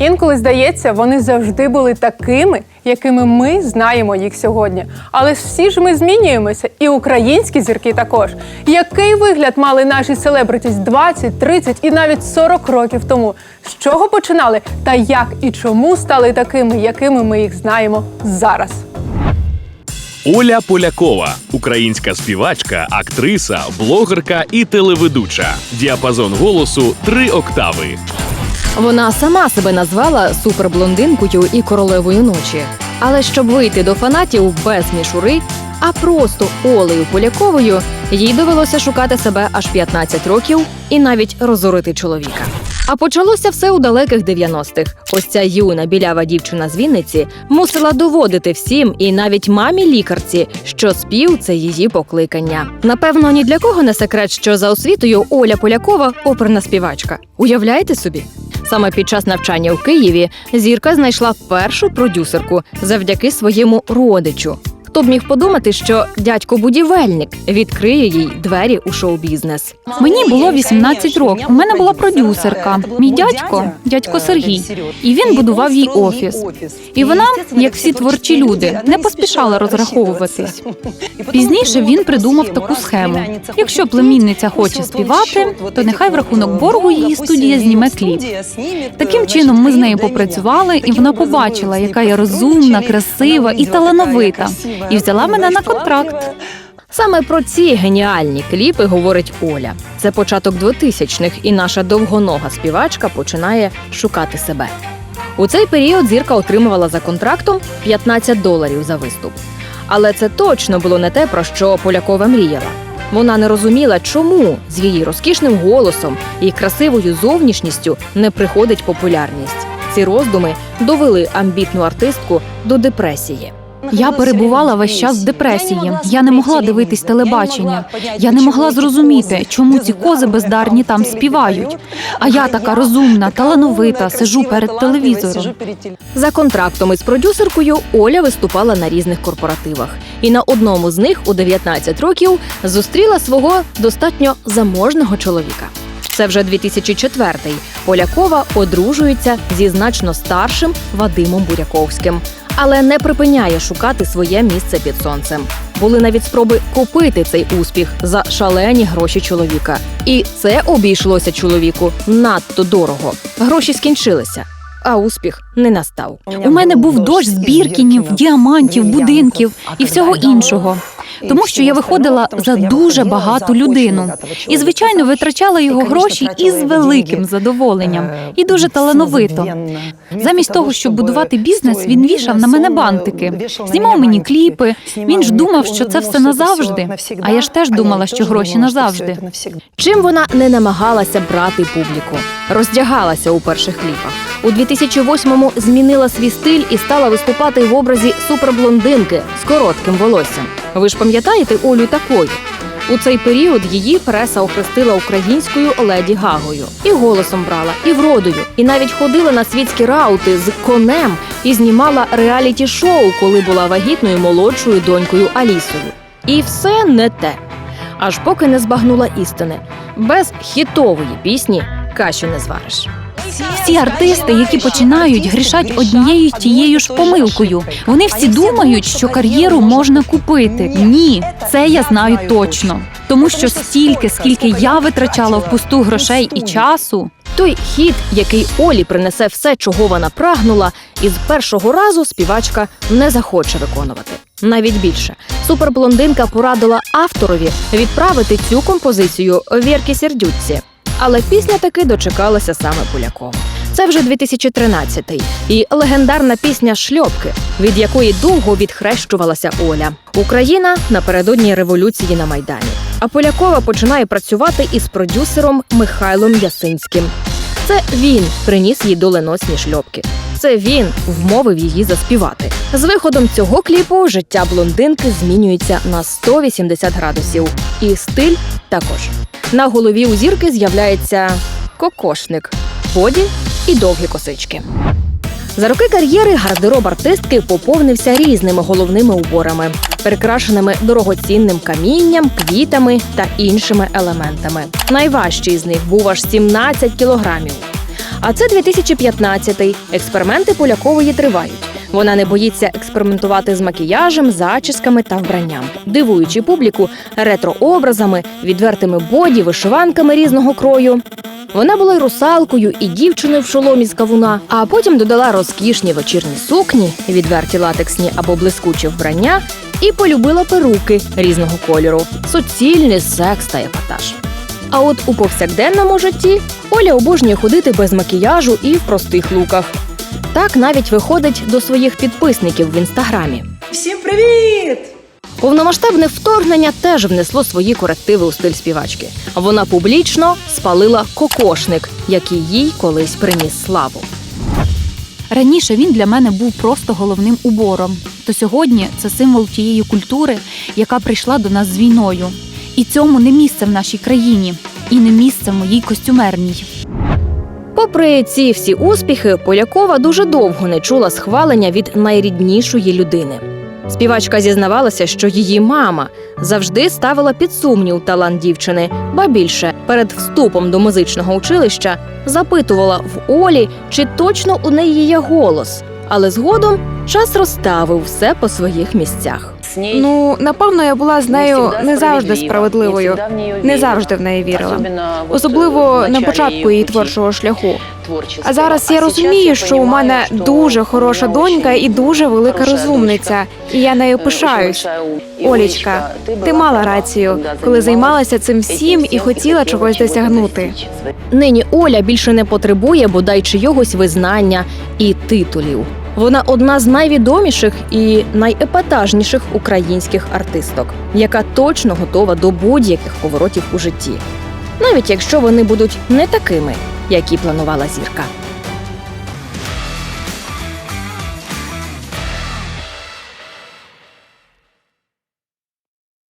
Інколи здається, вони завжди були такими, якими ми знаємо їх сьогодні. Але всі ж ми змінюємося, і українські зірки також. Який вигляд мали наші селебритіс 20, 30 і навіть 40 років тому? З чого починали та як і чому стали такими, якими ми їх знаємо зараз? Оля Полякова, українська співачка, актриса, блогерка і телеведуча. Діапазон голосу три октави. Вона сама себе назвала суперблондинкою і королевою ночі. Але щоб вийти до фанатів без мішури, а просто Олею Поляковою, їй довелося шукати себе аж 15 років і навіть розорити чоловіка. А почалося все у далеких 90-х. Ось ця юна білява дівчина з Вінниці мусила доводити всім і навіть мамі лікарці, що спів це її покликання. Напевно, ні для кого не секрет, що за освітою Оля Полякова оперна співачка. Уявляєте собі? Саме під час навчання в Києві зірка знайшла першу продюсерку завдяки своєму родичу. Хто б міг подумати, що дядько будівельник відкриє їй двері у шоу-бізнес. Мені було 18 років. У мене була продюсерка. Мій дядько, дядько Сергій, і він будував їй офіс. І вона, як всі творчі люди, не поспішала розраховуватись. Пізніше він придумав таку схему: якщо племінниця хоче співати, то нехай в рахунок боргу її студія зніме кліп. Таким чином ми з нею попрацювали, і вона побачила, яка я розумна, красива і талановита, і взяла мене на контракт. Саме про ці геніальні кліпи говорить Оля. Це початок 2000-х, і наша довгонога співачка починає шукати себе. У цей період зірка отримувала за контрактом 15 доларів за виступ. Але це точно було не те, про що Полякова мріяла. Вона не розуміла, чому з її розкішним голосом і красивою зовнішністю не приходить популярність. Ці роздуми довели амбітну артистку до депресії. Я перебувала весь час в депресії. Я не могла дивитись телебачення. Я не могла зрозуміти, чому ці кози бездарні там співають. А я така розумна, талановита, сижу перед телевізором. За контрактом із продюсеркою Оля виступала на різних корпоративах, і на одному з них у 19 років зустріла свого достатньо заможного чоловіка. Це вже 2004-й. Полякова одружується зі значно старшим Вадимом Буряковським, але не припиняє шукати своє місце під сонцем. Були навіть спроби купити цей успіх за шалені гроші чоловіка. І це обійшлося чоловіку надто дорого. Гроші скінчилися, а успіх не настав. У мене був дощ збіркінів, діамантів, будинків і всього іншого. Тому що я виходила за дуже багату людину і, звичайно, витрачала його гроші із великим задоволенням і дуже талановито. Замість того, щоб будувати бізнес, він вішав на мене бантики, знімав мені кліпи. Він ж думав, що це все назавжди. А я ж теж думала, що гроші назавжди. Чим вона не намагалася брати публіку, роздягалася у перших кліпах. У 2008-му змінила свій стиль і стала виступати в образі суперблондинки з коротким волоссям. Ви ж пам'ятаєте Олю такою? У цей період її преса охрестила українською леді Гагою. І голосом брала, і вродою, і навіть ходила на світські раути з конем і знімала реаліті-шоу, коли була вагітною молодшою донькою Алісою. І все не те. Аж поки не збагнула істини. Без хітової пісні каші не звариш. Всі артисти, які починають, грішать однією тією ж помилкою. Вони всі думають, що кар'єру можна купити. Ні, це я знаю точно. Тому що стільки, скільки я витрачала впусту грошей і часу. Той хіт, який Олі принесе все, чого вона прагнула, і з першого разу співачка не захоче виконувати. Навіть більше суперблондинка порадила авторові відправити цю композицію Вірки Сердючці. Але пісня таки дочекалася саме Полякова. Це вже 2013-й. і легендарна пісня Шльопки, від якої довго відхрещувалася Оля. Україна напередодні революції на майдані. А Полякова починає працювати із продюсером Михайлом Ясинським. Це він приніс їй доленосні шльопки. Це він вмовив її заспівати. З виходом цього кліпу життя блондинки змінюється на 180 градусів. І стиль також. На голові у зірки з'являється кокошник, боді і довгі косички. За роки кар'єри гардероб артистки поповнився різними головними уборами, прикрашеними дорогоцінним камінням, квітами та іншими елементами. Найважчий з них був аж 17 кілограмів. А це 2015-й. Експерименти Полякової тривають. Вона не боїться експериментувати з макіяжем, зачісками та вбранням, дивуючи публіку ретро-образами, відвертими боді, вишиванками різного крою. Вона була й русалкою, і дівчиною в шоломі з кавуна, а потім додала розкішні вечірні сукні, відверті латексні або блискучі вбрання, і полюбила перуки різного кольору, суцільний секс та епатаж. А от у повсякденному житті Оля обожнює ходити без макіяжу і в простих луках. Так навіть виходить до своїх підписників в інстаграмі. Всім привіт! Повномасштабне вторгнення теж внесло свої корективи у стиль співачки. Вона публічно спалила кокошник, який їй колись приніс славу. Раніше він для мене був просто головним убором. То сьогодні це символ тієї культури, яка прийшла до нас з війною. І цьому не місце в нашій країні, і не місце в моїй костюмерній. Попри ці всі успіхи, Полякова дуже довго не чула схвалення від найріднішої людини. Співачка зізнавалася, що її мама завжди ставила під сумнів талант дівчини, ба більше перед вступом до музичного училища запитувала в Олі, чи точно у неї є голос. Але згодом час розставив все по своїх місцях. Ну, напевно, я була з нею не завжди справедливою, не завжди в неї вірила. Особливо на початку її творчого шляху. А зараз я розумію, що у мене дуже хороша донька і дуже велика розумниця, і я нею пишаюсь. Олічка, ти мала рацію, коли займалася цим всім і хотіла чогось досягнути. Нині Оля більше не потребує бодай чийогось визнання і титулів. Вона одна з найвідоміших і найепатажніших українських артисток, яка точно готова до будь-яких поворотів у житті, навіть якщо вони будуть не такими, які планувала зірка.